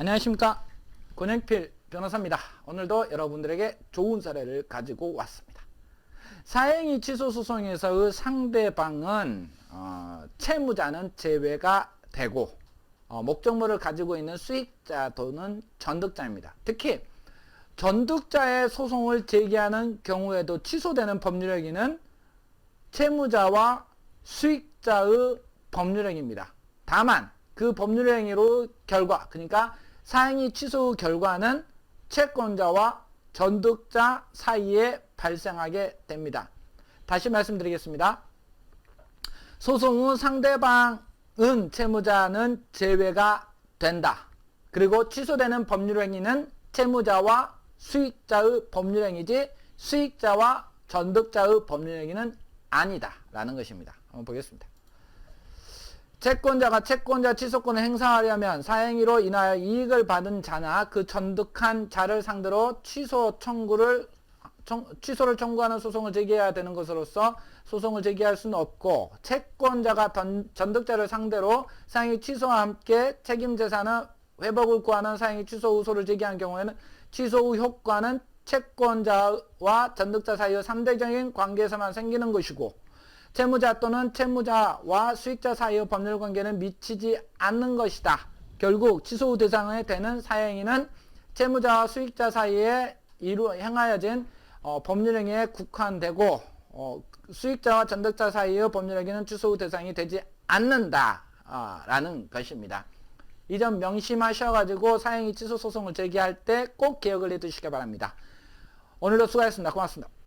안녕하십니까 권영필 변호사입니다. 오늘도 여러분들에게 좋은 사례를 가지고 왔습니다. 사행위 취소 소송에서의 상대방은 어, 채무자는 제외가 되고 어, 목적물을 가지고 있는 수익자 또는 전득자입니다. 특히 전득자의 소송을 제기하는 경우에도 취소되는 법률행위는 채무자와 수익자의 법률행위입니다. 다만 그 법률행위로 결과 그러니까 사행위 취소 결과는 채권자와 전득자 사이에 발생하게 됩니다. 다시 말씀드리겠습니다. 소송 후 상대방은 채무자는 제외가 된다. 그리고 취소되는 법률행위는 채무자와 수익자의 법률행위지 수익자와 전득자의 법률행위는 아니다. 라는 것입니다. 한번 보겠습니다. 채권자가 채권자 취소권을 행사하려면 사행위로 인하여 이익을 받은 자나 그 전득한 자를 상대로 취소 청구를 청, 취소를 청구하는 소송을 제기해야 되는 것으로서 소송을 제기할 수는 없고 채권자가 던, 전득자를 상대로 사행위 취소와 함께 책임 재산의 회복을 구하는 사행위 취소 우소를 제기한 경우에는 취소 후 효과는 채권자와 전득자 사이의 상대적인 관계에서만 생기는 것이고 채무자 또는 채무자와 수익자 사이의 법률 관계는 미치지 않는 것이다. 결국 취소 후 대상에 되는 사행위는 채무자와 수익자 사이에 이루 행하여진 어, 법률행위에 국한되고 어, 수익자와 전득자 사이의 법률행위는 취소 후 대상이 되지 않는다. 아, 라는 것입니다. 이 점 명심하셔가지고 사행위 취소 소송을 제기할 때 꼭 기억을 해두시기 바랍니다. 오늘도 수고하셨습니다. 고맙습니다.